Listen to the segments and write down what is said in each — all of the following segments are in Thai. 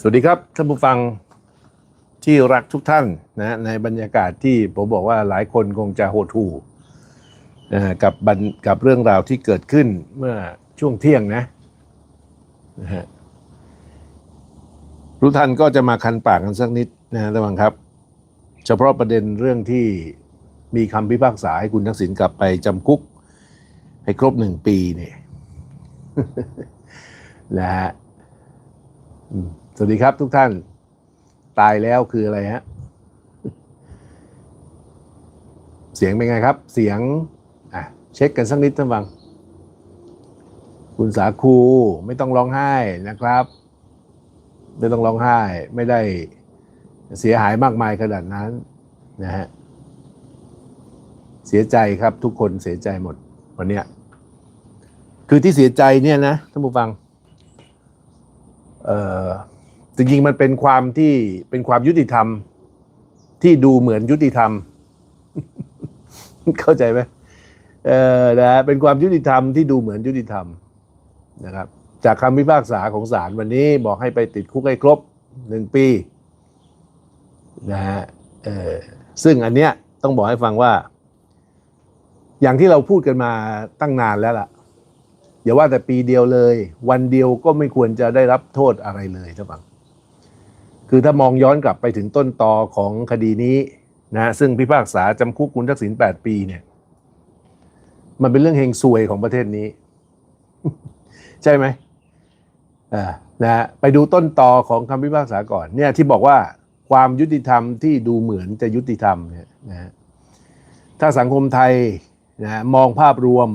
สวัสดีครับท่านผู้ฟังที่รักทุกท่านนะในบรรยากาศที่ผมบอกว่าหลายคนคงจะโหดหู่นะกับบรรกับเรื่องราวที่เกิดขึ้นเมื่อช่วงเที่ยงนะนะฮะทุกท่านก็จะมาคันปากกันสักนิดนะฮะท่านผู้ฟังครับ เฉพาะประเด็นเรื่องที่มีคำพิพากษาให้คุณทักษิณกลับไปจำคุก ให้ครบหนึ่งปีเนี่ยนะฮะ สวัสดีครับทุกท่าน ตายแล้วคืออะไรฮะ เสียงเป็นไงครับ เสียง อะ เช็คกันสักนิดท่านฟัง คุณสาคูไม่ต้องร้องไห้นะครับ ไม่ต้องร้องไห้ ไม่ได้เสียหายมากมายขนาดนั้นนะฮะเสียใจครับ ทุกคนเสียใจหมดวันเนี้ยคือที่เสียใจเนี่ยนะท่านผู้ฟัง เอ่อ จริงๆมันเป็นความที่เป็นความยุติธรรม ที่ดูเหมือนยุติธรรม เข้าใจไหมเออนะเป็นความยุติธรรมที่ดูเหมือนยุติธรรมนะครับ จากคำพิพากษาของศาลวันนี้บอกให้ไปติดคุกให้ครบหนึ่งปีนะฮะเออซึ่งอันเนี้ยต้องบอกให้ฟังว่า อย่างที่เราพูดกันมาตั้งนานแล้วล่ะอย่าว่าแต่ปีเดียวเลย วันเดียวก็ไม่ควรจะได้รับโทษอะไรเลยท่านฟัง คือถ้ามองย้อนกลับไปถึงต้นตอของคดีนี้นะซึ่งพิพากษาจำคุกคุณทักษิณ8ปีเนี่ย มันเป็นเรื่องเฮงซวยของประเทศนี้ ใช่ไหมอ่านะฮะไปดูต้นตอของคำพิพากษาก่อน เนี่ยที่บอกว่าความยุติธรรมที่ดูเหมือนจะยุติธรรมเนี่ยนะฮะถ้าสังคมไทยนะฮะมองภาพรวม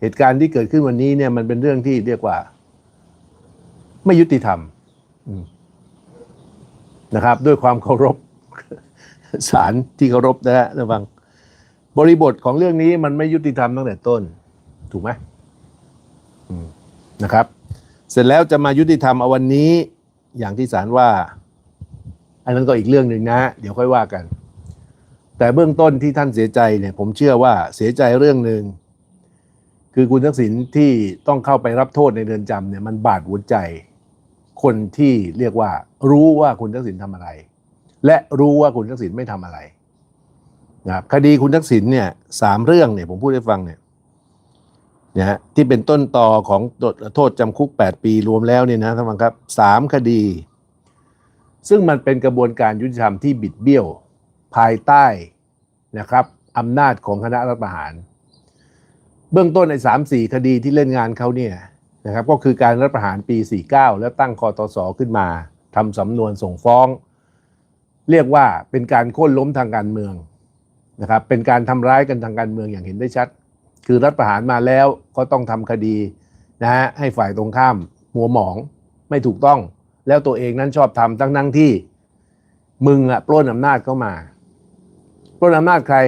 เหตุการณ์ที่เกิดขึ้นวันนี้เนี่ยมันเป็นเรื่องที่เรียกว่า ไม่ยุติธรรม อืม นะครับ ด้วยความเคารพศาลที่เคารพนะฮะระวัง บริบทของเรื่องนี้มันไม่ยุติธรรมตั้งแต่ต้น ถูกไหมมนะครับ เสร็จแล้วจะมายุติธรรมเอาวันนี้ อย่างที่ศาลว่า อันนั้นก็อีกเรื่องหนึ่งนะฮะเดี๋ยวค่อยว่ากัน แต่เบื้องต้นที่ท่านเสียใจเนี่ย ผมเชื่อว่าเสียใจเรื่องหนึ่งคือคุณทักษิณที่ต้องเข้าไปรับโทษในเรือนจำเนี่ยมันบาดหัวใจ คนที่เรียกว่า รู้ว่าคุณทักษิณทำอะไร และรู้ว่าคุณทักษิณไม่ทำอะไรนะครับคดีคุณทักษิณเนี่ยสามเรื่องเนี่ยผมพูดให้ฟังเนี่ยนะฮะที่เป็นต้นต่อของโทษจำคุก 8 ปีรวมแล้วเนี่ยนะท่านผู้ชมครับสามคดี ซึ่งมันเป็นกระบวนการยุติธรรมที่บิดเบี้ยวภายใต้นะครับอำนาจของคณะรัฐประหาร เบื้องต้นในสามสี่คดีที่เล่นงานเขาเนี่ย นะครับก็คือการรัฐประหารปี 49 แล้วตั้งคอตสขึ้นมาทำสำนวนส่งฟ้อง เรียกว่าเป็นการโค่นล้มทางการเมืองนะครับเป็นการทำร้ายกันทางการเมืองอย่างเห็นได้ชัด คือรัฐประหารมาแล้วก็ต้องทำคดีนะฮะให้ฝ่ายตรงข้ามหัวหมองไม่ถูกต้อง แล้วตัวเองนั้นชอบทำทั้งนั่งที่ มึงอะปล้นอำนาจเข้ามาปล้นอำนาจใคร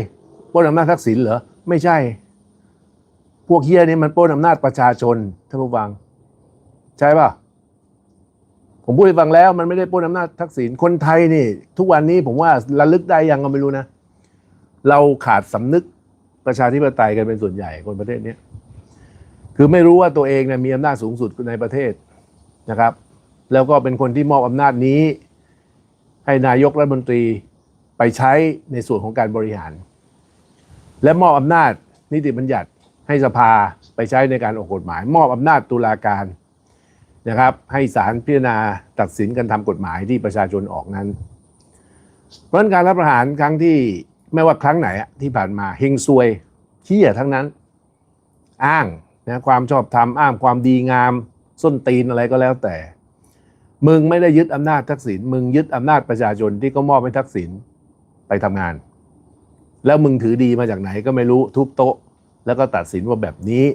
ปล้นอำนาจทักษิณเหรอไม่ใช่ พวกเฮียนี่มันปล้นอำนาจประชาชนท่านผู้ฟัง ใช่ป่ะผมพูดให้ฟังแล้ว มันไม่ได้ปล้นอำนาจทักษิณคนไทยนี่ ทุกวันนี้ผมว่าระลึกได้ยังก็ไม่รู้นะ เราขาดสำนึกประชาธิปไตยกันเป็นส่วนใหญ่คนประเทศนี้คือไม่รู้ว่าตัวเองเนี่ยมีอำนาจสูงสุดในประเทศนะครับ แล้วก็เป็นคนที่มอบอำนาจนี้ ให้นายกรัฐมนตรีไปใช้ในส่วนของการบริหาร และมอบอำนาจนิติบัญญัติ ให้สภาไปใช้ในการออกกฎหมาย มอบอำนาจตุลาการนะครับให้ศาลพิจารณาตัดสินกันทำกฎหมายที่ประชาชนออกนั้น เพราะนั้นการรับประหารครั้งที่ไม่ว่าครั้งไหนที่ผ่านมาเฮงซวยเที่ยทั้งนั้น อ้างนะความชอบธรรมอ้างความดีงาม ส้นตีนอะไรก็แล้วแต่ มึงไม่ได้ยึดอำนาจทักษิณมึงยึดอำนาจประชาชนที่เขามอบให้ทักษิณไปทำงาน แล้วมึงถือดีมาจากไหนก็ไม่รู้ทุบโต๊ะ แล้วก็ตัดสินว่าแบบนี้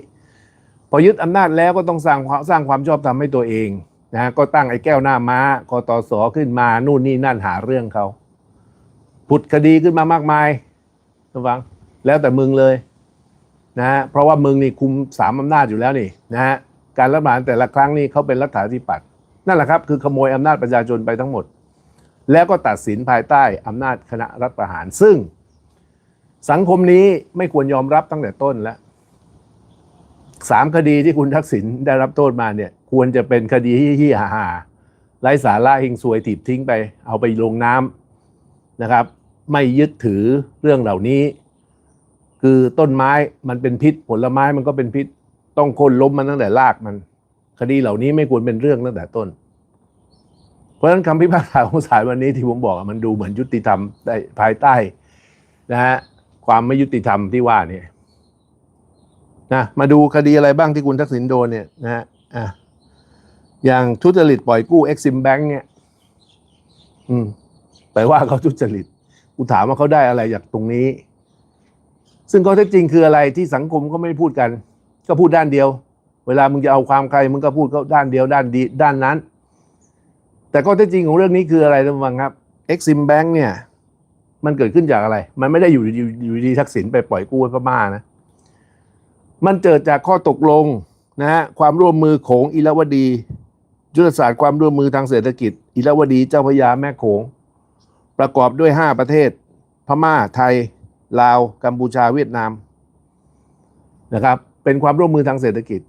พอยึดอำนาจแล้วก็ต้องสร้างความสร้างความชอบธรรมให้ตัวเองนะก็ตั้งไอ้แก้วหน้าม้ากตสขึ้นมานู่นนี่นั่นหาเรื่องเขาผุดคดีขึ้นมามากมายระวังแล้วแต่มึงเลยนะฮะเพราะว่ามึงนี่คุมสามอำนาจอยู่แล้วนี่นะฮะการรัฐประหารแต่ละครั้งนี่เขาเป็นรัฐาธิปัตย์นั่นแหละครับคือขโมยอำนาจประชาชนไปทั้งหมด แล้วก็ตัดสินภายใต้อำนาจคณะรัฐประหารซึ่ง สังคมนี้ไม่ควรยอมรับตั้งแต่ต้นแล้วสามคดีที่คุณทักษิณได้รับโทษมาเนี่ย ควรจะเป็นคดีที่ฮ่าๆไร้สาระหิงซวยถีบทิ้งไป เอาไปลงน้ำนะครับ ไม่ยึดถือเรื่องเหล่านี้ คือต้นไม้มันเป็นพิษ ผลไม้มันก็เป็นพิษ ต้องคนล้มมันตั้งแต่รากมัน คดีเหล่านี้ไม่ควรเป็นเรื่องตั้งแต่ต้น เพราะฉะนั้นคำพิพากษาของศาลวันนี้ที่ผมบอกมันดูเหมือนยุติธรรมได้ภายใต้นะฮะ ความไม่ยุติธรรมที่ว่าเนี่ยนะมาดูคดีอะไรบ้างที่คุณทักษิณโดนเนี่ยนะฮะอะอย่างทุจริตปล่อยกู้เอ็กซิมแบงเนี่ย อืมไปว่าเขาทุจริตกูถามว่าเขาได้อะไรจากตรงนี้ ซึ่งข้อเท็จจริงคืออะไรที่สังคมก็ไม่พูดกัน ก็พูดด้านเดียว เวลามึงจะเอาความใครมึงก็พูดก็ด้านเดียวด้านดีด้านนั้น แต่ข้อเท็จจริงของเรื่องนี้คืออะไรท่านฟังครับ Exim Bank เนี่ย มันเกิดขึ้นจากอะไร มันไม่ได้อยู่ดีอยู่ดีทักษิณไปปล่อยกู้ให้พม่านะ มันเกิดจากข้อตกลงนะฮะความร่วมมือของอิรวดียุทธศาสตร์ความร่วมมือทางเศรษฐกิจ อิรวดีเจ้าพยาแม่โขง ประกอบด้วย 5 ประเทศ พม่าไทย ลาว กัมพูชาเวียดนามนะครับ เป็นความร่วมมือทางเศรษฐกิจ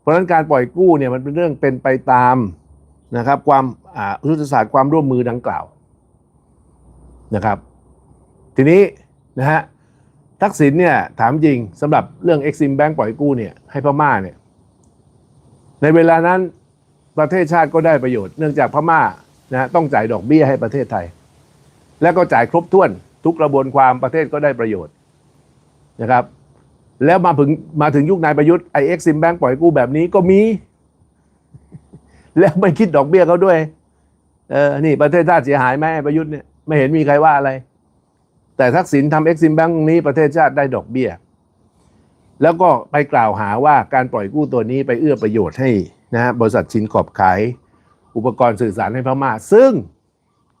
เพราะฉะนั้นการปล่อยกู้เนี่ยมันเป็นเรื่องเป็นไปตามนะครับ ความอ่ายุทธศาสตร์ความร่วมมือดังกล่าวนะครับ ทีนี้นะฮะทักษิณเนี่ยถามจริงสำหรับเรื่อง Exim Bank ปล่อยกู้เนี่ยให้พม่าเนี่ยในเวลานั้นประเทศชาติก็ได้ประโยชน์ เนื่องจากพม่านะต้องจ่ายดอกเบี้ยให้ประเทศไทย และก็จ่ายครบถ้วนทุกกระบวนความประเทศก็ได้ประโยชน์นะครับ แล้วมาถึงมาถึงยุคนายประยุทธ์ไอเอ็กซิมแบงปล่อยกู้แบบนี้ก็มี แล้วไม่คิดดอกเบี้ยเขาด้วย เออนี่ประเทศชาติเสียหายไหมประยุทธ์เนี่ยไม่เห็นมีใครว่าอะไร แต่ทักษิณทำเอ็กซิมแบงค์นี้ประเทศชาติได้ดอกเบี้ย แล้วก็ไปกล่าวหาว่าการปล่อยกู้ตัวนี้ไปเอื้อประโยชน์ให้นะฮะบริษัทชินขอบขาย อุปกรณ์สื่อสารให้พม่า ซึ่ง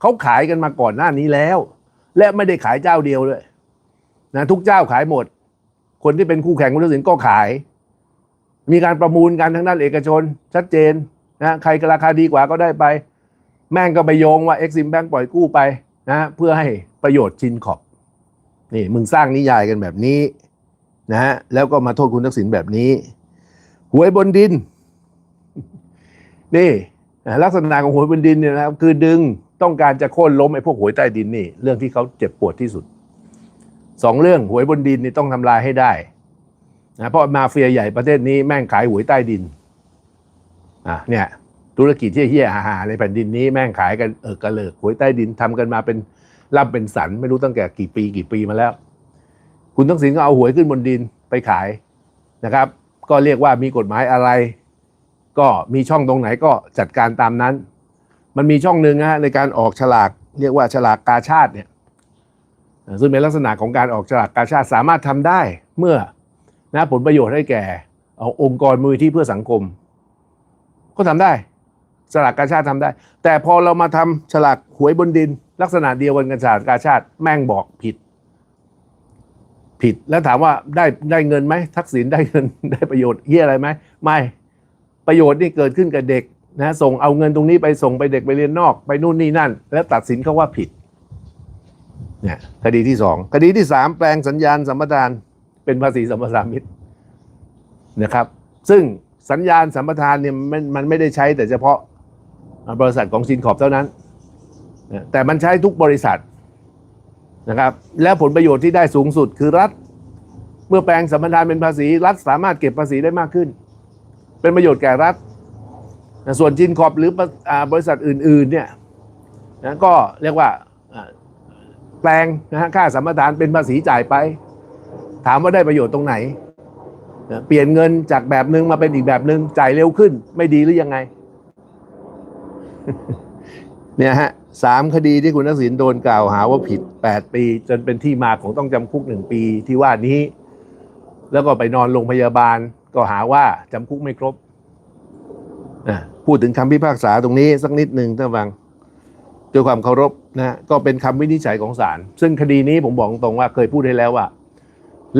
เขาขายกันมาก่อนหน้านี้แล้ว และไม่ได้ขายเจ้าเดียวเลยนะทุกเจ้าขายหมด คนที่เป็นคู่แข่งคุณทักษิณก็ขาย มีการประมูลกันทั้งด้านเอกชน ชัดเจนนะใครราคาดีกว่าก็ได้ไป แม่งก็ไปโยงว่า Exim Bank ปล่อยกู้ไปนะเพื่อให้ประโยชน์ชินขอบ นี่มึงสร้างนิยายกันแบบนี้นะฮะแล้วก็มาโทษคุณทักษิณแบบนี้หวยบนดิน นี่ลักษณะของหวยบนดินเนี่ยนะครับ คือดึงต้องการจะโค่นล้มไอ้พวกหวยใต้ดินนี่ เรื่องที่เขาเจ็บปวดที่สุดสองเรื่องหวยบนดินนี่ต้องทำลายให้ได้นะเพราะมาเฟียใหญ่ประเทศนี้แม่งขายหวยใต้ดินอะเนี่ย ธุรกิจที่เฮี้ยหาๆในแผ่นดินนี้แม่งขายกันเออกระเลิกหวยใต้ดินทำกันมาเป็น ร่ำเป็นสันไม่รู้ตั้งแต่กี่ปีกี่ปีมาแล้ว คุณทักษิณก็เอาหวยขึ้นบนดินไปขายนะครับ ก็เรียกว่ามีกฎหมายอะไร ก็มีช่องตรงไหนก็จัดการตามนั้น มันมีช่องหนึ่งนะฮะในการออกฉลาก เรียกว่าฉลากกาชาติเนี่ยซึ่งเป็นลักษณะของการออกฉลากกาชาติสามารถทำได้เมื่อนะผลประโยชน์ให้แก่เอาองค์กรมูลที่เพื่อสังคม ก็ทำได้ ฉลากกาชาติทำได้ แต่พอเรามาทำฉลากหวยบนดิน ลักษณะเดียวกันกับฉลากกาชาติแม่งบอกผิด ผิดแล้วถามว่าได้ได้เงินไหมทักษิณได้เงินได้ประโยชน์เฮียอะไรไหมไม่ประโยชน์นี่เกิดขึ้นกับเด็กนะส่งเอาเงินตรงนี้ไปส่งไปเด็กไปเรียนนอก ไปนู่นนี่นั่น แล้วตัดสินเขาว่าผิดเนี่ยคดีที่สองคดีที่สามแปลงสัญญาณสัมปทานเป็นภาษีสัมปทานมิตรนะครับ ซึ่งสัญญาณสัมปทานเนี่ยมันมันไม่ได้ใช้แต่เฉพาะบริษัทของซินขอบเท่านั้น แต่มันใช้ทุกบริษัทนะครับ แล้วผลประโยชน์ที่ได้สูงสุดคือรัฐ เมื่อแปลงสัมปทานเป็นภาษี รัฐสามารถเก็บภาษีได้มากขึ้น เป็นประโยชน์แก่รัฐ ส่วนจินขอบหรือบริษัทอื่น ๆ เนี่ยนะก็เรียกว่าแปลงนะฮะค่าสัมปทานเป็นภาษีจ่ายไป ถามว่าได้ประโยชน์ตรงไหนนะเปลี่ยนเงินจากแบบหนึ่งมาเป็นอีกแบบหนึ่งจ่ายเร็วขึ้น ไม่ดีหรือยังไง เนี่ยฮะสามคดีที่คุณทักษิณโดนกล่าวหาว่าผิด 8 ปี จนเป็นที่มาของต้องจำคุกหนึ่งปีที่ว่านี้ แล้วก็ไปนอนโรงพยาบาล ก็หาว่าจำคุกไม่ครบอะพูดถึงคำพิพากษาตรงนี้สักนิดหนึ่งท่านฟังด้วยความเคารพนะก็เป็นคำวินิจฉัยของศาลซึ่งคดีนี้ผมบอกตรงว่าเคยพูดให้แล้วว่า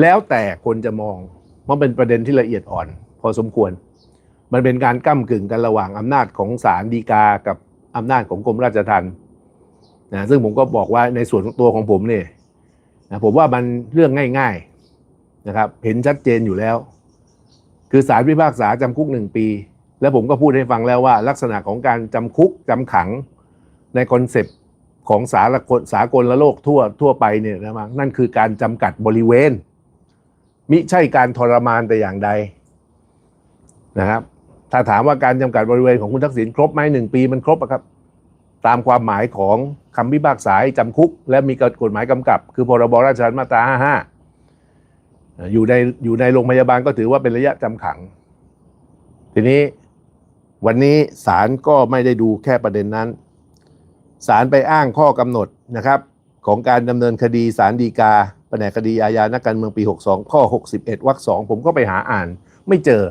แล้วแต่คนจะมองเพราเป็นประเด็นที่ละเอียดอ่อน พอสมควร มันเป็นการก้ากึ่งกันระหว่างอำนาจของศาลฎีกากับ อำนาจของกรมราชทัณฑ์นะซึ่งผมก็บอกว่าในส่วนของตัวของผมเนี่ยนะผมว่ามันเรื่องง่าย ๆนะครับ เห็นชัดเจนอยู่แล้ว คือศาลพิพากษาจำคุกหนึ่งปี แล้วผมก็พูดให้ฟังแล้วว่า ลักษณะของการจำคุกจำขังในคอนเซปต์ของสารกลสากลละโลกทั่วทั่วไปเนี่ยนะมั้งนั่นคือการจำกัดบริเวณ มิใช่การทรมานแต่อย่างใดนะครับ ถ้าถามว่าการจำกัดบริเวณของคุณทักษิณครบไหมหนึ่งปีมันครบอะครับ ตามความหมายของคำพิพากษาให้จำคุก และมีกฎหมายกำกับ คือพรบราชทัณฑ์มาตรา55อยู่ในอยู่ในโรงพยาบาลก็ถือว่าเป็นระยะจำขัง ทีนี้วันนี้ศาลก็ไม่ได้ดูแค่ประเด็นนั้นศาลไปอ้างข้อกำหนดนะครับ ของการดำเนินคดีศาลฎีกาแผนกคดีอาญานักการเมืองปี 62 ข้อ 61วรรคสองผมก็ไปหาอ่าน ไม่เจอ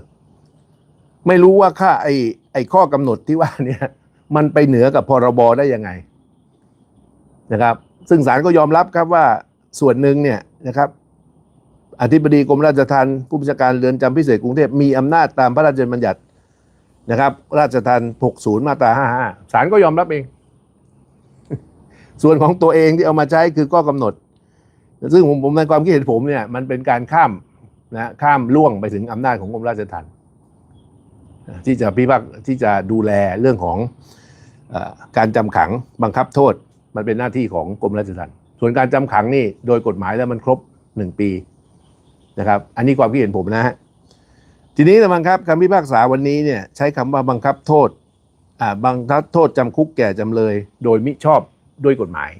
ไม่รู้ว่าค่าไอ้ไอ้ข้อกำหนดที่ว่าเนี่ย มันไปเหนือกับพรบได้ยังไงนะครับ ซึ่งศาลก็ยอมรับครับว่าส่วนหนึ่งเนี่ยนะครับ อธิบดีกรมราชทัณฑ์ผู้บัญชาการเรือนจำพิเศษกรุงเทพมีอำนาจตามพระราชบัญญัตินะครับ ราชทัณฑ์60 มาตรา55ศาลก็ยอมรับเอง ส่วนของตัวเองที่เอามาใช้คือข้อกำหนด ซึ่งผมผมในความคิดเห็นผมเนี่ยมันเป็นการข้ามนะข้ามล่วงไปถึงอำนาจของกรมราชทัณฑ์ ที่จะพิพากที่จะดูแลเรื่องของอการจำขังบังคับโทษมันเป็นหน้าที่ของกรมราชทัณฑ์ส่วนการจำขังนี่โดยกฎหมายแล้วมันครบหนึ่งปีนะครับ อันนี้ความคิดเห็นผมนะฮะทีนี้นะบังครับคำพิพากษาวันนี้เนี่ยใช้คำว่าบังคับโทษบังคับโทษจำคุกแก่จำเลย โดยมิชอบด้วยกฎหมาย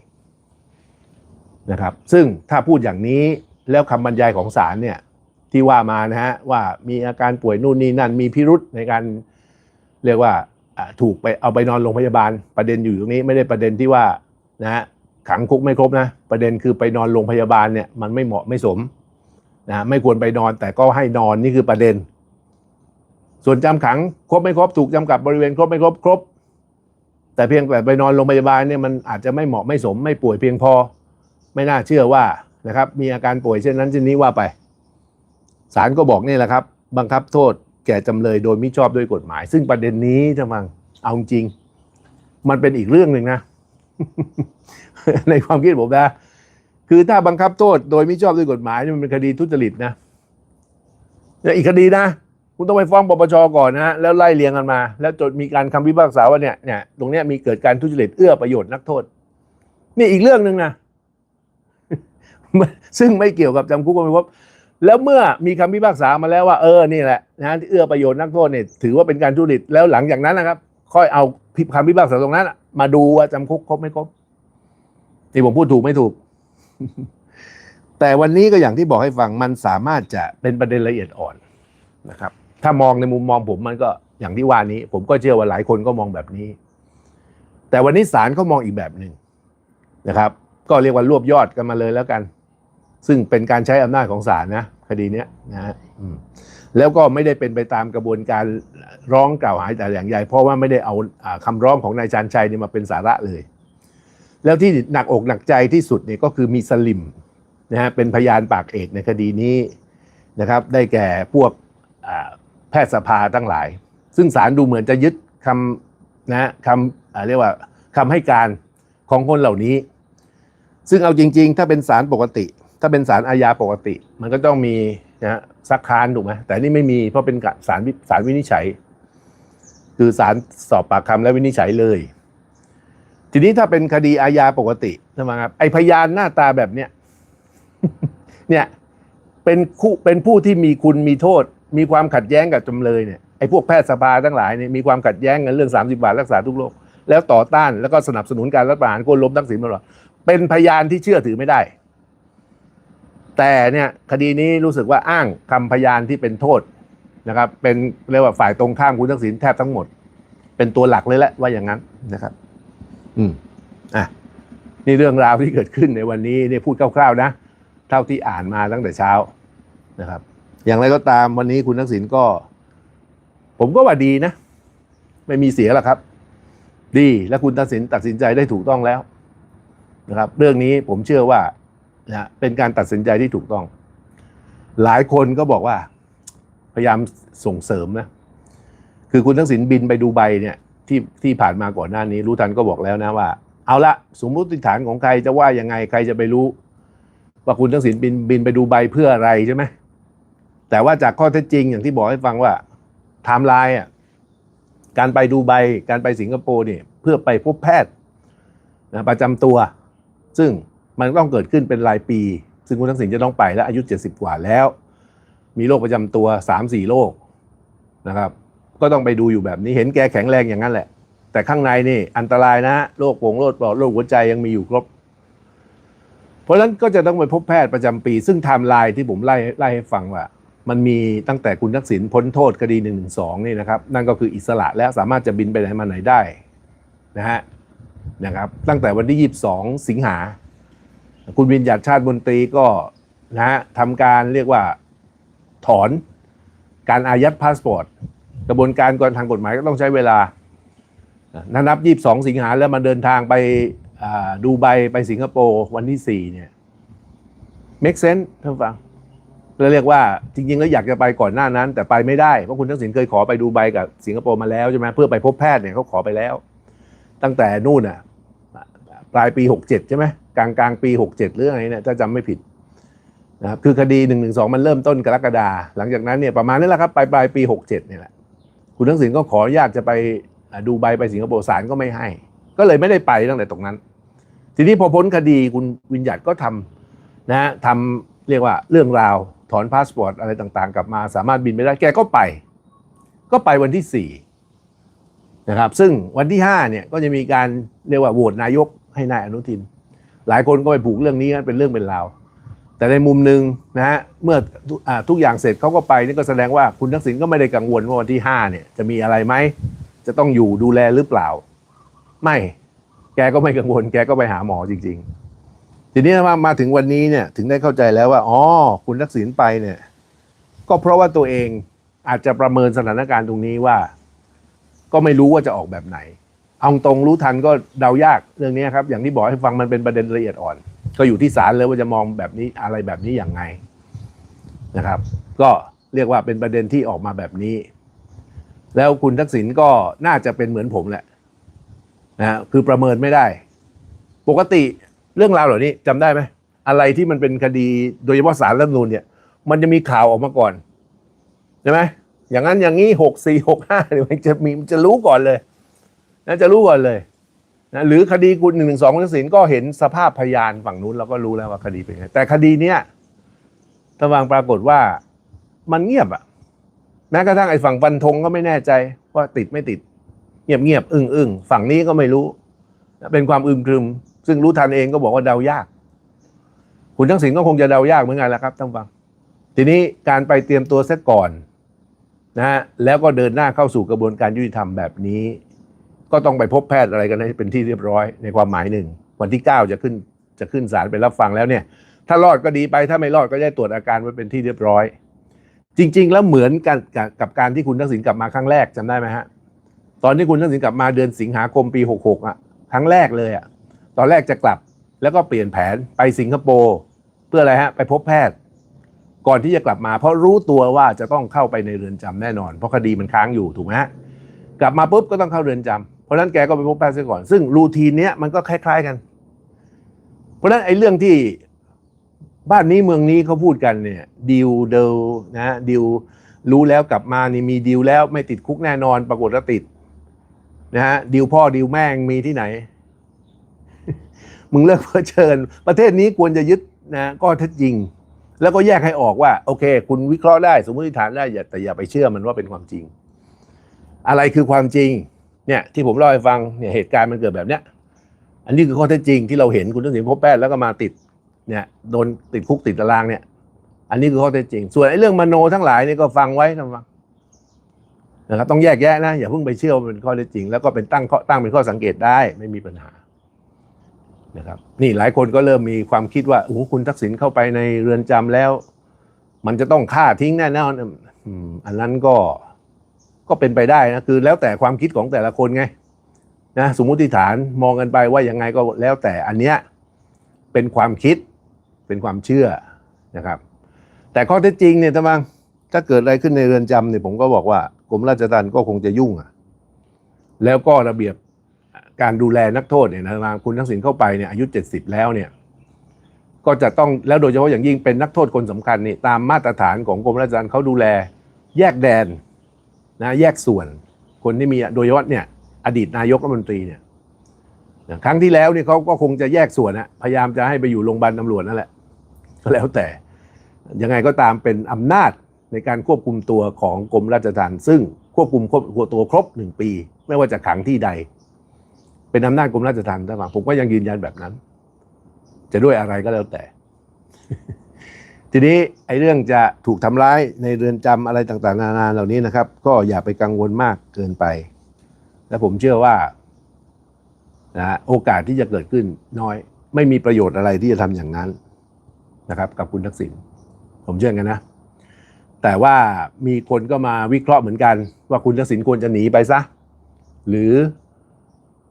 นะครับ ซึ่งถ้าพูดอย่างนี้แล้วคำบรรยายของศาลเนี่ย ที่ว่ามานะฮะว่ามีอาการป่วยนู่นนี่นั่นมีพิรุษในการเรียกว่าถูกไปเอาไปนอนโรงพยาบาล ประเด็นอยู่ตรงนี้ไม่ได้ประเด็นที่ว่านะฮะขังคุกไม่ครบนะประเด็นคือไปนอนโรงพยาบาลเนี่ยมันไม่เหมาะไม่สมนะไม่ควรไปนอนแต่ก็ให้นอนนี่คือประเด็น ส่วนจำขังครบไม่ครบถูกจำกัดบริเวณครบไม่ครบครบ แต่เพียงแต่ไปนอนโรงพยาบาลเนี่ยมันอาจจะไม่เหมาะไม่สม ไม่ป่วยเพียงพอ ไม่น่าเชื่อว่านะครับมีอาการป่วยเช่นนั้นเช่นนี้ว่าไป ศาลก็บอกนี่แหละครับ บังคับโทษแก่จำเลยโดยมิชอบด้วยกฎหมาย ซึ่งประเด็นนี้จะมังเอาจริง มันเป็นอีกเรื่องหนึ่งนะ ในความคิดผมนะคือถ้าบังคับโทษโดยมิชอบด้วยกฎหมายนี่มันเป็นคดีทุจริตนะอีกคดีนะคุณต้องไปฟ้องปปชก่อนนะฮะแล้วไล่เรียงกันมา แล้วจนมีการคำพิพากษาว่าเนี่ยเนี่ยตรงเนี้ยมีเกิดการทุจริตเอื้อประโยชน์นักโทษ นี่อีกเรื่องหนึ่งนะซึ่งไม่เกี่ยวกับจำคุกไม่พบ แล้วเมื่อมีคำพิพากษามาแล้วว่าเออนี่แหละนะที่เอื้อประโยชน์นักโทษเนี่ยถือว่าเป็นการทุจริตแล้วหลังจากนั้นนะครับ ค่อยเอาคำพิพากษาตรงนั้นมาดูว่าจำคุกครบไม่ครบนี่ผมพูดถูกไม่ถูก แต่วันนี้ก็อย่างที่บอกให้ฟังมันสามารถจะเป็นประเด็นละเอียดอ่อนนะครับ ถ้ามองในมุมมองผมมันก็อย่างที่ว่านี้ ผมก็เชื่อว่าหลายคนก็มองแบบนี้ แต่วันนี้ศาลเขามองอีกแบบหนึ่งนะครับ ก็เรียกว่ารวบยอดกันมาเลยแล้วกัน ซึ่งเป็นการใช้อำนาจของศาลนะ คดีเนี้ยนะฮะแล้วก็ไม่ได้เป็นไปตามกระบวนการร้องกล่าวหาแต่อย่างใหญ่ เพราะว่าไม่ได้เอาอ่าคำร้องของนายชานชัยนี่มาเป็นสาระเลย แล้วที่หนักอกหนักใจที่สุดเนี่ยก็คือมีสลิมนะฮะเป็นพยานปากเอกในคดีนี้นะครับ ได้แก่พวกแพทยสภาทั้งหลาย ซึ่งศาลดูเหมือนจะยึดคำนะคำเรียกว่าคำให้การของคนเหล่านี้ ซึ่งเอาจริง ๆ ถ้าเป็นศาลปกติ ถ้าเป็นศาลอาญาปกติ มันก็ต้องมีนะซักค้านถูกไหมแต่นี่ไม่มีเพราะเป็นศาลศาลวินิจฉัย คือศาลสอบปากคำและวินิจฉัยเลย ทีนี้ถ้าเป็นคดีอาญาปกติใช่ไหมครับไอพยานหน้าตาแบบเนี้ยเนี่ยเป็นคู่เป็นผู้ที่มีคุณมีโทษ มีความขัดแย้งกับจำเลยเนี่ยไอพวกแพทยสภาทั้งหลายเนี่ยมีความขัดแย้งกันเรื่อง 30 บาทรักษาทุกโรคแล้วต่อต้านแล้วก็สนับสนุนการรัฐประหารโกนล้มทักษิณตลอดเป็นพยานที่เชื่อถือไม่ได้ แต่เนี่ยคดีนี้รู้สึกว่าอ้างคำพยานที่เป็นโทษนะครับ เป็นเรียกว่าฝ่ายตรงข้ามคุณทักษิณแทบทั้งหมด เป็นตัวหลักเลยแหละว่าอย่างนั้นนะครับ อืมอะนี่เรื่องราวที่เกิดขึ้นในวันนี้นี่พูดคร่าวๆนะ เท่าที่อ่านมาตั้งแต่เช้านะครับ อย่างไรก็ตามวันนี้คุณทักษิณก็ ผมก็ว่าดีนะ ไม่มีเสียหรอกครับ ดีและคุณทักษิณตัดสินใจได้ถูกต้องแล้วนะครับ เรื่องนี้ผมเชื่อว่า นะเป็นการตัดสินใจที่ถูกต้อง หลายคนก็บอกว่า พยายามส่งเสริมนะคือคุณทักษิณบินไปดูไบเนี่ยที่ที่ผ่านมาก่อนหน้านี้ รู้ทันก็บอกแล้วนะว่า เอาละสมมติฐานของใครจะว่ายังไงใครจะไปรู้ ว่าคุณทักษิณบินบินไปดูไบเพื่ออะไรใช่ไหมแต่ว่าจากข้อเท็จจริงอย่างที่บอกให้ฟังว่าไทม์ไลน์อะการไปดูไบการไปสิงคโปร์เนี่ยเพื่อไปพบแพทย์นะประจำตัว ซึ่ง มันต้องเกิดขึ้นเป็นรายปี ซึ่งคุณทักษิณจะต้องไปแล้วอายุ 70 กว่าแล้ว มีโรคประจำตัว 3-4 โรคนะครับ ก็ต้องไปดูอยู่แบบนี้เห็นแกแข็งแรงอย่างนั้นแหละ แต่ข้างในนี่อันตรายนะโรคโป่งโรคปอดโรคหัวใจยังมีอยู่ครบ เพราะฉะนั้นก็จะต้องไปพบแพทย์ประจำปี ซึ่งไทม์ไลน์ที่ผมไล่ไล่ให้ฟังว่า มันมีตั้งแต่คุณทักษิณพ้นโทษคดี1นึนี่นะครับ นั่นก็คืออิสระและสามารถจะบินไปไหนมาไหนได้นะฮะนะครับ ตั้งแต่วันที่ 22 สิงหา คุณวินยัดชาติบนตรีก็นะฮะทำการเรียกว่าถอนการอายัดพาสปอร์ตกระบวนการก่อนทางกฎหมายก็ต้องใช้เวลานะนับ 22 สิงหาแล้วมาเดินทางไปดูไบไปสิงคโปร์วันที่ 4 เนี่ย make sense ท่านฟังเราเรียกว่าจริง ๆ แล้วอยากจะไปก่อนหน้านั้น แต่ไปไม่ได้ เพราะคุณทักษิณเคยขอไปดูไบกับสิงคโปร์มาแล้วใช่ไหมเพื่อไปพบแพทย์เนี่ยเขาขอไปแล้ว ตั้งแต่นู่นอะปลายปี 67 ใช่ไหม กลางกลางปี 67หรืออะไรเนี่ยถ้าจำไม่ผิดนะครับคือคดี 112 มันเริ่มต้นกรกฎาหลังจากนั้นเนี่ยประมาณนี้แหละครับปลายปลายปี 67เนี่ยแหละคุณทักษิณก็ขออนุญาตจะไปดูไบไปสิงคโปร์ศาลก็ไม่ให้ ก็เลยไม่ได้ไปตั้งแต่ตรงนั้น ทีนี้พอพ้นคดีคุณวิญญัติก็ทำนะฮะทำเรียกว่าเรื่องราวถอนพาสปอร์ตอะไรต่างๆ กลับมาสามารถบินไปได้แกก็ไป ก็ไปวันที่สี่นะครับซึ่งวันที่ห้าเนี่ยก็จะมีการเรียกว่าโหวตนายกให้นายอนุทิน หลายคนก็ไปผูกเรื่องนี้กันเป็นเรื่องเป็นราวแต่ในมุมหนึ่งนะฮะเมื่อทุกอ่าทุกอย่างเสร็จเขาก็ไปนี่ก็แสดงว่าคุณทักษิณก็ไม่ได้กังวลว่าวันที่ห้าเนี่ยจะมีอะไรไหมจะต้องอยู่ดูแลหรือเปล่า ไม่แกก็ไม่กังวล แกก็ไปหาหมอจริง ๆ ทีนี้มามาถึงวันนี้เนี่ยถึงได้เข้าใจแล้วว่าอ๋อคุณทักษิณไปเนี่ย ก็เพราะว่าตัวเองอาจจะประเมินสถานการณ์ตรงนี้ว่า ก็ไม่รู้ว่าจะออกแบบไหน เอาตรงรู้ทันก็เดายากเรื่องนี้ครับอย่างที่บอกให้ฟังมันเป็นประเด็นละเอียดอ่อน ก็อยู่ที่ศาลเลยว่าจะมองแบบนี้อะไรแบบนี้อย่างไงนะครับ ก็เรียกว่าเป็นประเด็นที่ออกมาแบบนี้ แล้วคุณทักษิณก็น่าจะเป็นเหมือนผมแหละนะคือประเมินไม่ได้ ปกติเรื่องราวเหล่านี้จำได้ไหมอะไรที่มันเป็นคดีโดยเฉพาะสารรัฐนูญเนี่ย มันจะมีข่าวออกมาก่อนใช่ไหมอย่างนั้นอย่างนี้หกสี่หกห้าเนี่ยมันจะมีมันจะรู้ก่อนเลย นะจะรู้ก่อนเลยนะหรือคดีคุณหนึ่งหนึ่งสองคุณทักษิณก็เห็นสภาพพยานฝั่งนู้นเราก็รู้แล้วว่าคดีเป็นไงแต่คดีเนี้ยทวางปรากฏว่ามันเงียบอะแม้กระทั่งไอ้ฝั่งฟันธงก็ไม่แน่ใจว่าติดไม่ติด เงียบเงียบอึ้งอึ้งฝั่งนี้ก็ไม่รู้เป็นความอึมครึม ซึ่งรู้ทันเองก็บอกว่าเดายาก คุณทักษิณก็คงจะเดายากเหมือนกันแหละครับท่านฟัง ทีนี้การไปเตรียมตัวเสียก่อนนะฮะแล้วก็เดินหน้าเข้าสู่กระบวนการยุติธรรมแบบนี้ ก็ต้องไปพบแพทย์อะไรกันให้เป็นที่เรียบร้อยในความหมายหนึ่ง วันที่ 9 จะขึ้นจะขึ้นศาลไปรับฟังแล้วเนี่ย ถ้ารอดก็ดีไปถ้าไม่รอดก็ได้ตรวจอาการไว้เป็นที่เรียบร้อย จริง ๆ แล้วเหมือนกันกับกบการที่คุณทักษิณกลับมาครั้งแรกจำได้ไหมฮะตอนที่คุณทักษิณกลับมาเดือนสิงหาคมปี 66อะครั้งแรกเลยอะตอนแรกจะกลับแล้วก็เปลี่ยนแผนไปสิงคโปร์เพื่ออะไรฮะไปพบแพทย์ ก่อนที่จะกลับมา เพราะรู้ตัวว่าจะต้องเข้าไปในเรือนจำแน่นอน เพราะคดีมันค้างอยู่ถูกไหมฮะกลับมาปุ๊บก็ต้องเข้าเรือนจำเพ ราะนั้นแกก็ไปพบแพทย์ซะก่อน ซึ่งรูทีนเนี้ยมันก็คล้าย ๆกัน เพราะนั้นไอ้เรื่องที่บ้านนี้เมืองนี้เขาพูดกันเนี่ยดิวเดลนะดิวรู้แล้วกลับมานี่มีดิวแล้วไม่ติดคุกแน่นอนปรากฏว่าติดนะฮะดิวพ่อดิวแม่งมีที่ไหน มึงเลิกเพ้อเชิญ ประเทศนี้ควรจะยึดนะก็เท็จจริง แล้วก็แยกให้ออกว่า โอเค คุณวิเคราะห์ได้ สมมติฐานได้แต่อย่าไปเชื่อมันว่าเป็นความจริง อะไรคือความจริง เนี่ยที่ผมเล่าให้ฟังเนี่ยเหตุการณ์มันเกิดแบบเนี้ย อันนี้คือข้อเท็จจริงที่เราเห็นคุณทักษิณพบแพทย์แล้วก็มาติดเนี่ยโดนติดคุกติดตารางเนี่ย อันนี้คือข้อเท็จจริง ส่วนไอ้เรื่องมโนทั้งหลายนี่ก็ฟังไว้นะฟังนะครับต้องแยกแยะนะอย่าเพิ่งไปเชื่อว่าเป็นข้อเท็จจริง แล้วก็เป็นตั้งข้อตั้งเป็นข้อสังเกตได้ไม่มีปัญหานะครับ นี่หลายคนก็เริ่มมีความคิดว่าโอ้คุณทักษิณเข้าไปในเรือนจำแล้ว มันจะต้องฆ่าทิ้งแน่นอนอันนั้นก็ ก็เป็นไปได้นะคือแล้วแต่ความคิดของแต่ละคนไงนะสมมุติฐานมองกันไปว่ายังไงก็แล้วแต่อันเนี้ยเป็นความคิดเป็นความเชื่อนะครับ แต่ข้อเท็จจริงเนี่ยท่านฟังถ้าเกิดอะไรขึ้นในเรือนจำเนี่ยผมก็บอกว่ากรมราชทัณฑ์ก็คงจะยุ่งอะแล้วก็ระเบียบการดูแลนักโทษเนี่ยนะคุณทักษิณเข้าไปเนี่ยอายุเจ็ดสิบแล้วเนี่ย ก็จะต้องแล้วโดยเฉพาะอย่างยิ่งเป็นนักโทษคนสำคัญนี่ตามมาตรฐานของกรมราชทัณฑ์เขาดูแลแยกแดน นะแยกส่วนคนที่มีโดยเฉพาะเนี่ยอดีตนายกรัฐมนตรีเนี่ยครั้งที่แล้วเนี่ยเขาก็คงจะแยกส่วนนะพยายามจะให้ไปอยู่โรงพยาบาลตำรวจนั่นแหละก็แล้วแต่ยังไงก็ตามเป็นอำนาจในการควบคุมตัวของกรมราชทัณฑ์ซึ่งควบคุมควบตัวครบหนึ่งปี ไม่ว่าจะขังที่ใด เป็นอำนาจกรมราชทัณฑ์ท่านฟังผมก็ยังยืนยันแบบนั้น จะด้วยอะไรก็แล้วแต่ ทีนี้ไอ้เรื่องจะถูกทำร้ายในเรือนจำอะไรต่างๆ นานาเหล่านี้นะครับ ก็อย่าไปกังวลมากเกินไป และผมเชื่อว่านะโอกาสที่จะเกิดขึ้นน้อย ไม่มีประโยชน์อะไรที่จะทำอย่างนั้นนะครับ กับคุณทักษิณผมเชื่อกันนะ แต่ว่ามีคนก็มาวิเคราะห์เหมือนกัน ว่าคุณทักษิณควรจะหนีไปซะ หรือ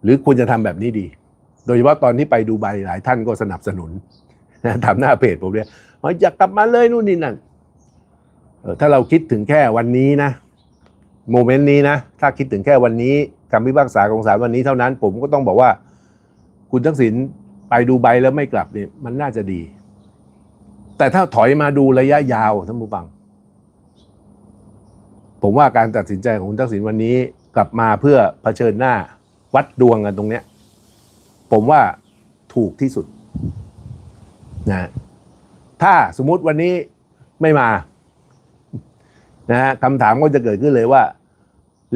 หรือควรจะทำแบบนี้ดี โดยเฉพาะตอนที่ไปดูใบหลายท่านก็สนับสนุน นะทำหน้าเพจผมเนี่ยอ๋อยากกลับมาเลยนู่นนี่นั่นถ้าเราคิดถึงแค่วันนี้นะโมเมนต์นี้นะถ้าคิดถึงแค่วันนี้คำพิพากษาของศาลวันนี้เท่านั้น ผมก็ต้องบอกว่า คุณทักษิณไปดูใบแล้วไม่กลับเนี่ยมันน่าจะดี แต่ถ้าถอยมาดูระยะยาวท่านผู้ฟัง ผมว่าการตัดสินใจของคุณทักษิณวันนี้กลับมาเพื่อเผชิญหน้าวัดดวงกันตรงเนี้ย ผมว่าถูกที่สุด นะถ้าสมมุติวันนี้ไม่มานะฮะคำถามก็จะเกิดขึ้นเลยว่า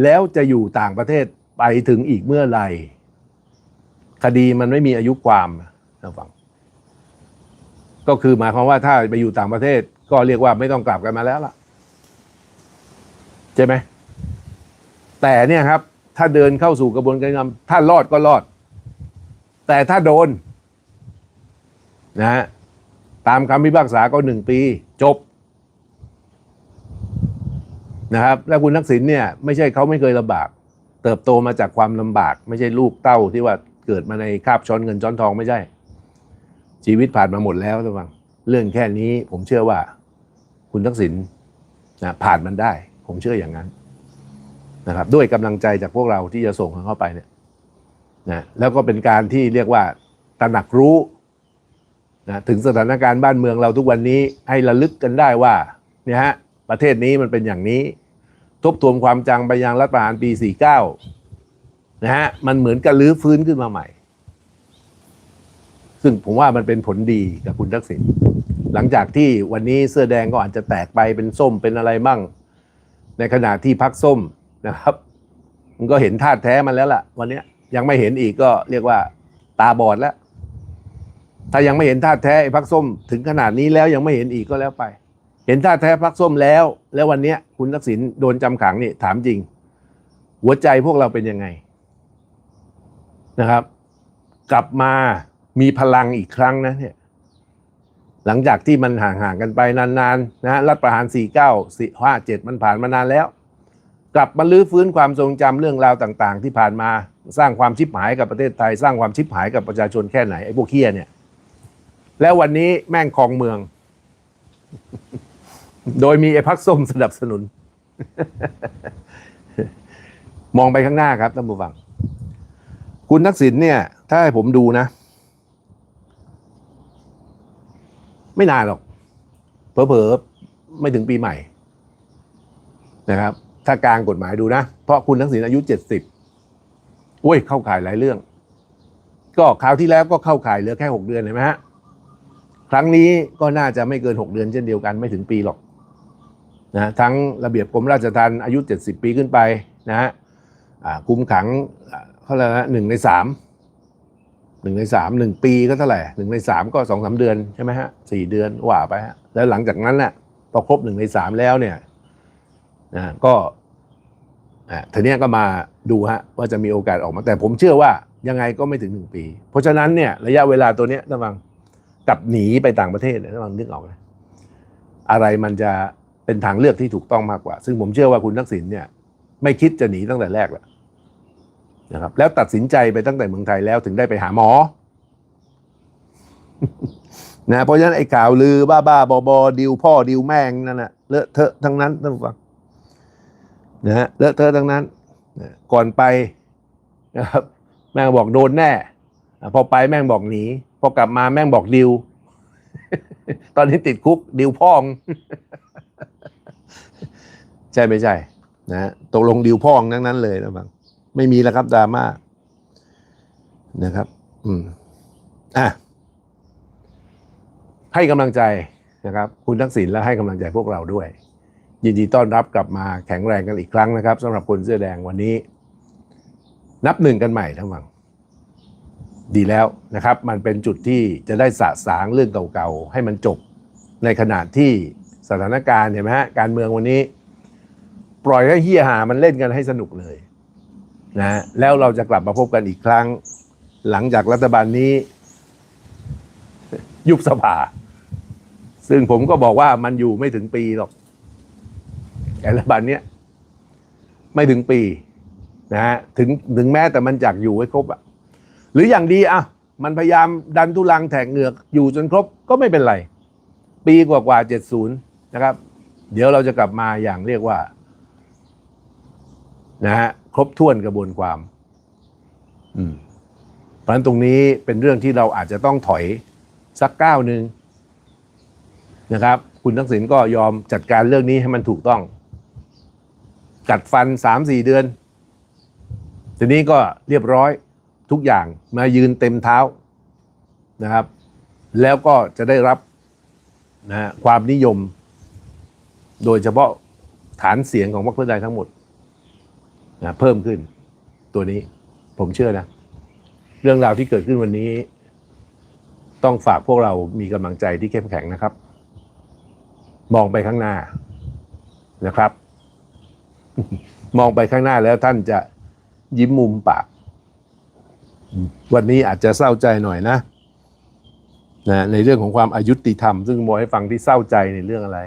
แล้วจะอยู่ต่างประเทศไปถึงอีกเมื่อไหร่ คดีมันไม่มีอายุความนะฟังก็คือหมายความว่าถ้าไปอยู่ต่างประเทศ ก็เรียกว่าไม่ต้องกลับกันมาแล้วล่ะใช่ไหมแต่เนี่ยครับ ถ้าเดินเข้าสู่กระบวนการถ้ารอดก็รอด แต่ถ้าโดน นะฮะ ตามคำพิพากษาก็หนึ่งปี จบนะครับแล้วคุณทักษิณเนี่ยไม่ใช่เขาไม่เคยลำบาก เติบโตมาจากความลำบาก ไม่ใช่ลูกเต้าที่ว่าเกิดมาในคาบช้อนเงินช้อนทองไม่ใช่ ชีวิตผ่านมาหมดแล้วทุกฟังเรื่องแค่นี้ผมเชื่อว่า คุณทักษิณนะผ่านมันได้ ผมเชื่ออย่างนั้นนะครับ ด้วยกำลังใจจากพวกเราที่จะส่งเข้าไปเนี่ยนะแล้วก็เป็นการที่เรียกว่าตระหนักรู้ นะถึงสถานการณ์บ้านเมืองเราทุกวันนี้ให้ระลึกกันได้ว่าเนี่ยฮะประเทศนี้มันเป็นอย่างนี้ ทบทวนความจังไปยังรัฐประหารปี 49 นะฮะมันเหมือนกับลื้อฟื้นขึ้นมาใหม่ ซึ่งผมว่ามันเป็นผลดีกับคุณทักษิณหลังจากที่วันนี้เสื้อแดงก็อาจจะแตกไปเป็นส้มเป็นอะไรมั่ง ในขณะที่พักส้มนะครับ มันก็เห็นท่าตุแท้มันแล้วล่ะ วันนี้ยังไม่เห็นอีกก็เรียกว่าตาบอดแล้ว ถ้ายังไม่เห็นท่าตุแท้ไอ้พักส้มถึงขนาดนี้แล้วยังไม่เห็นอีกก็แล้วไป เห็นท่าตุแท้พักส้มแล้ว แล้ววันนี้คุณทักษิณโดนจำขังนี่ถามจริง หัวใจพวกเราเป็นยังไงนะครับ กลับมามีพลังอีกครั้งนะเนี่ยหลังจากที่มันห่างๆกันไปนานๆนะฮะรัฐประหาร 49 57 มันผ่านมานานแล้ว กลับมาลื้อฟื้นความทรงจำเรื่องราวต่าง ๆ ที่ผ่านมาสร้างความชิบหายกับประเทศไทย สร้างความชิบหายกับประชาชนแค่ไหนไอ้พวกเคียเนี่ย แล้ววันนี้แม่งคองเมือง โดยมีไอ้พักส้มสนับสนุน มองไปข้างหน้าครับท่านผู้ฟัง คุณทักษิณเนี่ย ถ้าให้ผมดูนะ ไม่นานหรอกเผลอๆไม่ถึงปีใหม่ นะครับ ถ้ากลางกฎหมายดูนะ เพราะคุณทักษิณอายุเจ็ดสิบโอ้ย เข้าข่ายหลายเรื่อง ก็คราวที่แล้วก็เข้าข่ายเหลือแค่หกเดือนเห็นไหมฮะ ครั้งนี้ก็น่าจะไม่เกินหกเดือนเช่นเดียวกันไม่ถึงปีหรอกนะทั้งระเบียบกรมราชทัณฑ์อายุเจ็ดสิบปีขึ้นไปนะฮะคุมขังเขาเรียกนะหนึ่งในสามหนึ่งในสามหนึ่งปีก็เท่าไหร่หนึ่งในสามก็สองสามเดือนใช่ไหมฮะสี่เดือนว่าไปฮะแล้วหลังจากนั้นน่ะพอครบหนึ่งในสามแล้วเนี่ยนะก็อ่าทีนี้ก็มาดูฮะว่าจะมีโอกาสออกมาแต่ผมเชื่อว่ายังไงก็ไม่ถึงหนึ่งปี เพราะฉะนั้นเนี่ยระยะเวลาตัวเนี้ยระวัง กับหนีไปต่างประเทศเนี่ยระวังนึกออกนะอะไรมันจะเป็นทางเลือกที่ถูกต้องมากกว่า ซึ่งผมเชื่อว่าคุณทักษิณเนี่ย ไม่คิดจะหนีตั้งแต่แรกแล้วนะครับ แล้วตัดสินใจไปตั้งแต่เมืองไทยแล้วถึงได้ไปหาหมอนะเพราะฉะนั้นไอ้ข่าวลือบ้าบ้าบอบอดิวพ่อดิวแม่งนั่นแนะเลอะเทอะทั้งนั้นท่านผู้ฟังนะฮะเลอะเทอะทั้งนั้นก่อนไปนะครับแม่บอกโดนแน่ พอไปแม่งบอกหนีพอกลับมาแม่งบอกดิว ตอนนี้ติดคุกดิวพ่อง ใช่ไม่ใช่ นะตกลงดิวพ่องทั้งนั้นเลยนะบังไม่มีแล้วครับดราม่านะครับ อืมอะให้กำลังใจนะครับ คุณทักษิณและให้กำลังใจพวกเราด้วย ยินดีต้อนรับกลับมาแข็งแรงกันอีกครั้งนะครับสำหรับคนเสื้อแดงวันนี้ นับหนึ่งกันใหม่ทั้งวัง ดีแล้วนะครับ มันเป็นจุดที่จะได้สะสางเรื่องเก่าๆ ให้มันจบ ในขณะที่สถานการณ์เห็นไหมฮะการเมืองวันนี้ ปล่อยให้เฮียหามันเล่นกันให้สนุกเลยนะแล้วเราจะกลับมาพบกันอีกครั้ง หลังจากรัฐบาลนี้ ยุบสภา ซึ่งผมก็บอกว่ามันอยู่ไม่ถึงปีหรอกแต่รัฐบาลเนี้ยไม่ถึงปีนะฮะถึงถึงแม้แต่มันจากอยู่ให้ครบอะ หรืออย่างดีอะมันพยายามดันทุลังแทกเหงือกอยู่จนครบก็ไม่เป็นไร ปีกว่ากว่าเจ็ดศูนย์นะครับ เดี๋ยวเราจะกลับมาอย่างเรียกว่านะฮะครบถ้วนกระบวนความ อืมเพราะฉะนั้นตรงนี้เป็นเรื่องที่เราอาจจะต้องถอยสักก้าวหนึ่งนะครับ คุณทักษิณก็ยอมจัดการเรื่องนี้ให้มันถูกต้อง กัดฟันสามสี่เดือน ทีนี้ก็เรียบร้อย ทุกอย่างมายืนเต็มเท้านะครับ แล้วก็จะได้รับนะฮะความนิยม โดยเฉพาะฐานเสียงของพรรคเพื่อไทยทั้งหมดนะเพิ่มขึ้น ตัวนี้ผมเชื่อนะ เรื่องราวที่เกิดขึ้นวันนี้ ต้องฝากพวกเรามีกำลังใจที่เข้มแข็งนะครับ มองไปข้างหน้านะครับ มองไปข้างหน้าแล้วท่านจะยิ้มมุมปาก วันนี้อาจจะเศร้าใจหน่อยนะนะในเรื่องของความอายุติธรรม ซึ่งบอให้ฟังที่เศร้าใจในเรื่องอะไร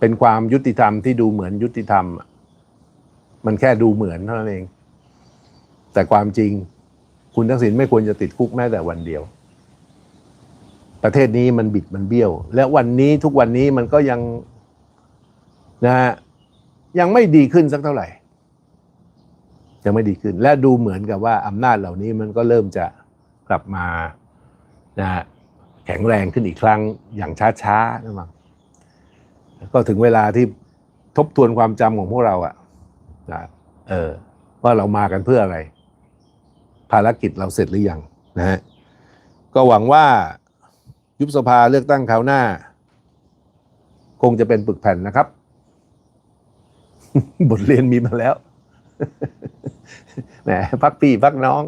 เป็นความยุติธรรมที่ดูเหมือนยุติธรรม มันแค่ดูเหมือนเท่านั้นเอง แต่ความจริง คุณทักษิณไม่ควรจะติดคุกแม้แต่วันเดียว ประเทศนี้มันบิดมันเบี้ยว และวันนี้ทุกวันนี้มันก็ยังนะฮะยังไม่ดีขึ้นสักเท่าไหร่ ยังไม่ดีขึ้น และดูเหมือนกับว่าอำนาจเหล่านี้มันก็เริ่มจะกลับมานะแข็งแรงขึ้นอีกครั้งอย่างช้าๆนะมั้งก็ถึงเวลาที่ทบทวนความจำของพวกเราอะนะเออว่าเรามากันเพื่ออะไร ภารกิจเราเสร็จหรือยังนะฮะก็หวังว่ายุบสภาเลือกตั้งคราวหน้า คงจะเป็นปึกแผ่นนะครับ บทเรียนมีมาแล้ว แหมพักพี่พักน้อง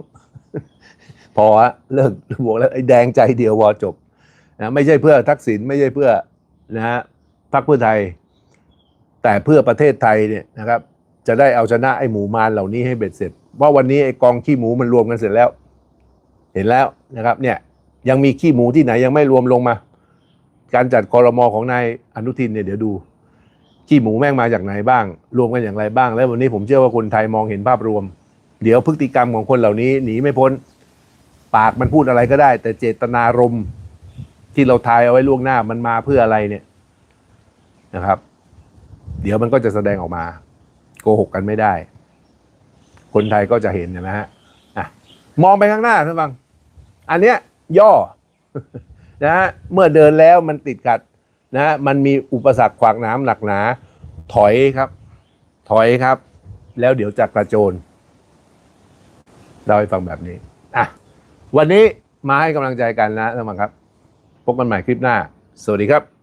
พอฮะเลิกบอกแล้วไอ้แดงใจเดียววอจบนะไม่ใช่เพื่อทักษิณไม่ใช่เพื่อนะฮะพักเพื่อไทย แต่เพื่อประเทศไทยเนี่ยนะครับ จะได้เอาชนะไอ้หมูมารเหล่านี้ให้เบ็ดเสร็จเพราะวันนี้ไอ้กองขี้หมูมันรวมกันเสร็จแล้ว เห็นแล้วนะครับ เนี่ย ยังมีขี้หมูที่ไหนยังไม่รวมลงมา การจัดคอรมอของนายอนุทินเนี่ยเดี๋ยวดูขี้หมูแม่งมาจากไหนบ้าง รวมกันอย่างไรบ้าง แล้ววันนี้ผมเชื่อว่าคนไทยมองเห็นภาพรวม เดี๋ยวพฤติกรรมของคนเหล่านี้หนีไม่พ้น ปากมันพูดอะไรก็ได้ แต่เจตนารมณ์ที่เราทายเอาไว้ล่วงหน้ามันมาเพื่ออะไรเนี่ยนะครับ เดี๋ยวมันก็จะแสดงออกมา โกหกกันไม่ได้ คนไทยก็จะเห็นนะฮะอะมองไปข้างหน้าท่านฟัง อันเนี้ย ย่อนะฮะเมื่อเดินแล้วมันติดขัดนะฮะมันมีอุปสรรคขวากหน้ำหนักหนา ถอยครับ ถอยครับ แล้วเดี๋ยวจะกระโจน เราให้ฟังแบบนี้อะวันนี้มาให้กำลังใจกันนะท่านฟังครับ พบกันใหม่คลิปหน้า สวัสดีครับ